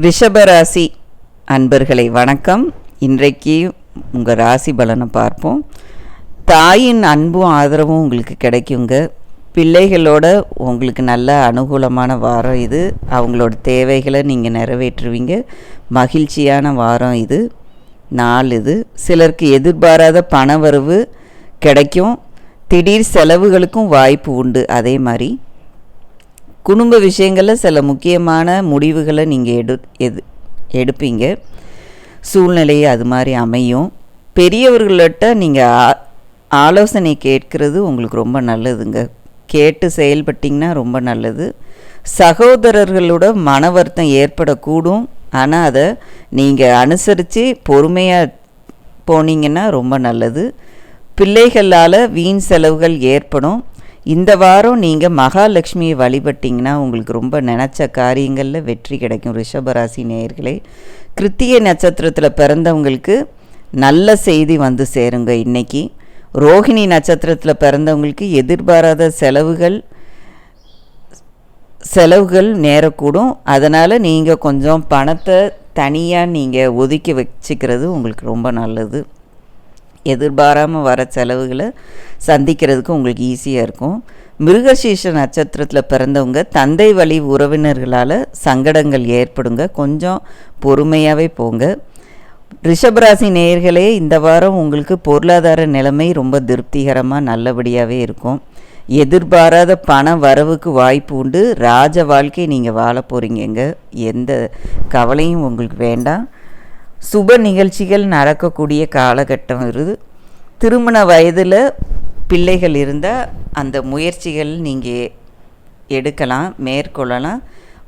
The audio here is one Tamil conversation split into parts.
ரிஷபராசி அன்பர்களை வணக்கம். இன்றைக்கு உங்கள் ராசி பலனை பார்ப்போம். தாயின் அன்பும் ஆதரவும் உங்களுக்கு கிடைக்குங்க. பிள்ளைகளோட உங்களுக்கு நல்ல அனுகூலமான வாரம் இது. அவங்களோட தேவைகளை நீங்கள் நிறைவேற்றுவீங்க. மகிழ்ச்சியான வாரம் இது. நாள் இது. சிலருக்கு எதிர்பாராத பணவரவு கிடைக்கும். திடீர் செலவுகளுக்கும் வாய்ப்பு உண்டு. அதே மாதிரி குடும்ப விஷயங்களில் சில முக்கியமான முடிவுகளை நீங்கள் எடு எது எடுப்பீங்க. சூழ்நிலை அது மாதிரி அமையும். பெரியவர்கள்ட்ட நீங்கள் ஆலோசனை கேட்கறது உங்களுக்கு ரொம்ப நல்லதுங்க. கேட்டு செயல்பட்டிங்கன்னா ரொம்ப நல்லது. சகோதரர்களோட மன வருத்தம் ஏற்படக்கூடும். ஆனால் அதை நீங்கள் அனுசரித்து பொறுமையாக போனீங்கன்னா ரொம்ப நல்லது. பிள்ளைகளால் வீண் செலவுகள் ஏற்படும். இந்த வாரம் நீங்கள் மகாலட்சுமியை வழிபட்டிங்கன்னா உங்களுக்கு ரொம்ப நினச்ச காரியங்களில் வெற்றி கிடைக்கும். ரிஷபராசி நேயர்களே கிருத்திகை நட்சத்திரத்தில் பிறந்தவங்களுக்கு நல்ல செய்தி வந்து சேருங்க இன்னைக்கு. ரோஹிணி நட்சத்திரத்தில் பிறந்தவங்களுக்கு எதிர்பாராத செலவுகள் செலவுகள் நேரக்கூடும். அதனால் நீங்கள் கொஞ்சம் பணத்தை தனியாக நீங்கள் ஒதுக்கி வச்சுக்கிறது உங்களுக்கு ரொம்ப நல்லது. எதிர்பாராமல் வர செலவுகளை சந்திக்கிறதுக்கு உங்களுக்கு ஈஸியாக இருக்கும். மிருகசீஷ நட்சத்திரத்தில் பிறந்தவங்க தந்தை வழி உறவினர்களால் சங்கடங்கள் ஏற்படுங்க. கொஞ்சம் பொறுமையாகவே போங்க. ரிஷபராசி நேயர்களே இந்த வாரம் உங்களுக்கு பொருளாதார நிலைமை ரொம்ப திருப்திகரமாக நல்லபடியாகவே இருக்கும். எதிர்பாராத பண வரவுக்கு வாய்ப்பு உண்டு. ராஜ வாழ்க்கை நீங்கள் வாழ போகிறீங்க எந்த கவலையும் உங்களுக்கு வேண்டாம். சுப நிகழ்ச்சிகள் நடக்கக்கூடிய காலகட்டம் இது திருமண வயதில் பிள்ளைகள் இருந்தால் அந்த முயற்சிகள் நீங்கள் எடுக்கலாம் மேற்கொள்ளலாம்.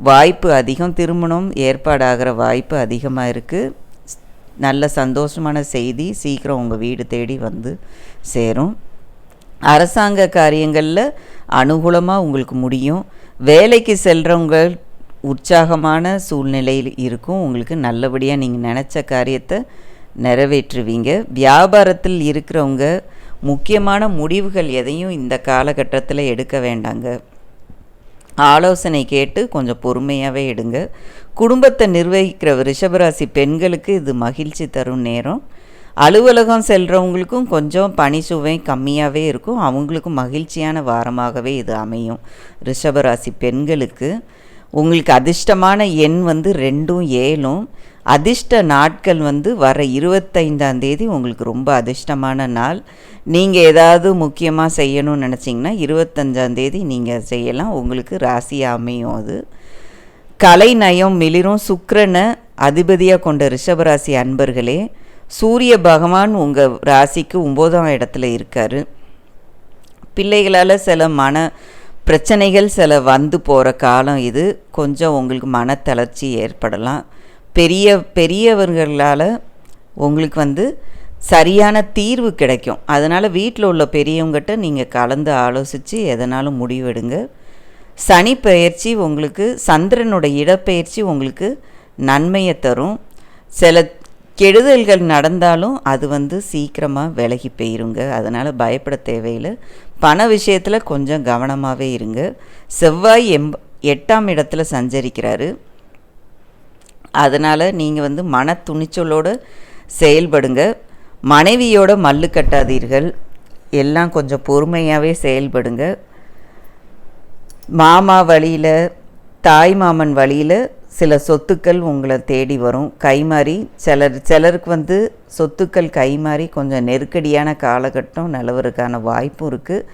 வாய்ப்பு அதிகம் திருமணம் ஏற்பாடாகிற வாய்ப்பு அதிகமாக இருக்குது நல்ல சந்தோஷமான செய்தி சீக்கிரம் உங்கள் வீடு தேடி வந்து சேரும். அரசாங்க காரியங்களில் அனுகூலமாக உங்களுக்கு முடியும். வேலைக்கு செல்கிறவங்க உற்சாகமான சூழ்நிலையில் இருக்கும். உங்களுக்கு நல்லபடியாக நீங்கள் நினச்ச காரியத்தை நிறைவேற்றுவீங்க. வியாபாரத்தில் இருக்கிறவங்க முக்கியமான முடிவுகள் எதையும் இந்த காலகட்டத்தில் எடுக்க வேண்டாங்க. ஆலோசனை கேட்டு கொஞ்சம் பொறுமையாகவே எடுங்க. குடும்பத்தை நிர்வகிக்கிற ரிஷபராசி பெண்களுக்கு இது மகிழ்ச்சி தரும் நேரம். அலுவலகம் செல்கிறவங்களுக்கும் கொஞ்சம் பணி சுவை கம்மியாகவே இருக்கும். அவங்களுக்கும் மகிழ்ச்சியான வாரமாகவே இது அமையும். ரிஷபராசி பெண்களுக்கு உங்களுக்கு அதிர்ஷ்டமான எண் வந்து ரெண்டும் ஏழும். அதிர்ஷ்ட நாட்கள் வந்து வர இருபத்தைந்தாம் தேதி உங்களுக்கு ரொம்ப அதிர்ஷ்டமான நாள். நீங்கள் ஏதாவது முக்கியமாக செய்யணும்னு நினச்சிங்கன்னா இருபத்தஞ்சாந்தேதி நீங்கள் செய்யலாம். உங்களுக்கு ராசியாக அமையும் அது. கலை நயம் மிளிரும். சுக்கரனை அதிபதியாக கொண்ட ரிஷபராசி அன்பர்களே சூரிய பகவான் உங்கள் ராசிக்கு ஒம்போதாம் இடத்துல இருக்கார். பிள்ளைகளால் சில மன பிரச்சனைகள் சில வந்து போகிற காலம் இது. கொஞ்சம் உங்களுக்கு மனத்தளர்ச்சி ஏற்படலாம். பெரிய பெரியவர்களால் உங்களுக்கு வந்து சரியான தீர்வு கிடைக்கும். அதனால் வீட்டில் உள்ள பெரியவங்ககிட்ட நீங்கள் கலந்து ஆலோசித்து எதனாலும் முடிவெடுங்க. சனி பெயர்ச்சி உங்களுக்கு சந்திரனோட இடப்பெயர்ச்சி உங்களுக்கு நன்மையை தரும். சில கெடுதல்கள் நடந்தாலும் அது வந்து சீக்கிரமாக விலகி போயிருங்க. அதனால் பயப்பட தேவையில்லை. பண விஷயத்தில் கொஞ்சம் கவனமாகவே இருங்க. செவ்வாய் எம் எட்டாம் இடத்துல சஞ்சரிக்கிறாரு. அதனால் நீங்கள் வந்து மன துணிச்சலோடு செயல்படுங்க. மனைவியோட மல்லு கட்டாதீர்கள். எல்லாம் கொஞ்சம் பொறுமையாகவே செயல்படுங்க. மாமா வழியில் தாய் மாமன் வழியில் சில சொத்துக்கள் உங்களை தேடி வரும். கைமாறி சிலர் சிலருக்கு வந்து சொத்துக்கள் கைமாறி கொஞ்சம் நெருக்கடியான காலகட்டம் நிலவருக்கான வாய்ப்பும் இருக்குது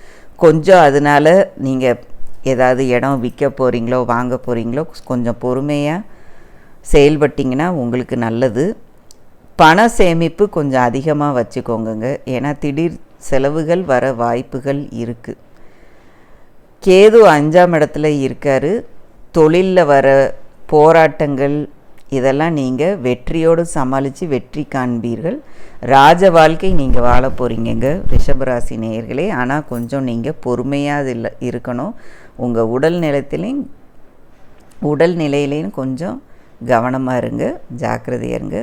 கொஞ்சம் அதனால் நீங்கள் ஏதாவது இடம் விற்க போகிறீங்களோ வாங்க போகிறீங்களோ கொஞ்சம் பொறுமையாக செயல்பட்டிங்கன்னா உங்களுக்கு நல்லது. பண சேமிப்பு கொஞ்சம் அதிகமாக வச்சுக்கோங்கங்க. ஏன்னா திடீர் செலவுகள் வர வாய்ப்புகள் இருக்குது கேது அஞ்சாம் இடத்துல இருக்காரு. தொழிலில் வர போராட்டங்கள் இதெல்லாம் நீங்கள் வெற்றியோடு சமாளித்து வெற்றி காண்பீர்கள். ராஜ வாழ்க்கை நீங்கள் வாழ போகிறீங்கங்க ரிஷபராசி நேயர்களே. ஆனால் கொஞ்சம் நீங்கள் பொறுமையாக இல்லை இருக்கணும். உங்கள் உடல் நிலத்திலையும் உடல் நிலையிலையும் கொஞ்சம் கவனமாக இருங்க ஜாக்கிரதையாக இருங்க.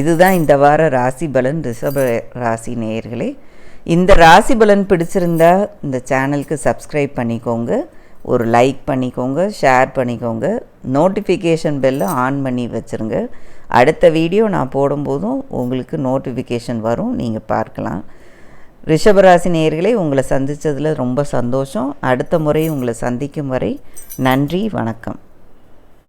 இதுதான் இந்த வார ராசி பலன் ரிஷப ராசி நேயர்களே. இந்த ராசி பலன் பிடிச்சிருந்தா இந்த சேனலுக்கு சப்ஸ்கிரைப் பண்ணிக்கோங்க. ஒரு லைக் பண்ணிக்கோங்க ஷேர் பண்ணிக்கோங்க நோட்டிஃபிகேஷன் பெல்லை ஆன் பண்ணி வச்சுருங்க. அடுத்த வீடியோ நான் போடும்போதும் உங்களுக்கு நோட்டிஃபிகேஷன் வரும் நீங்கள் பார்க்கலாம். ரிஷபராசி நேர்களை உங்களை சந்தித்ததில் ரொம்ப சந்தோஷம். அடுத்த முறை உங்களை சந்திக்கும் வரை நன்றி வணக்கம்.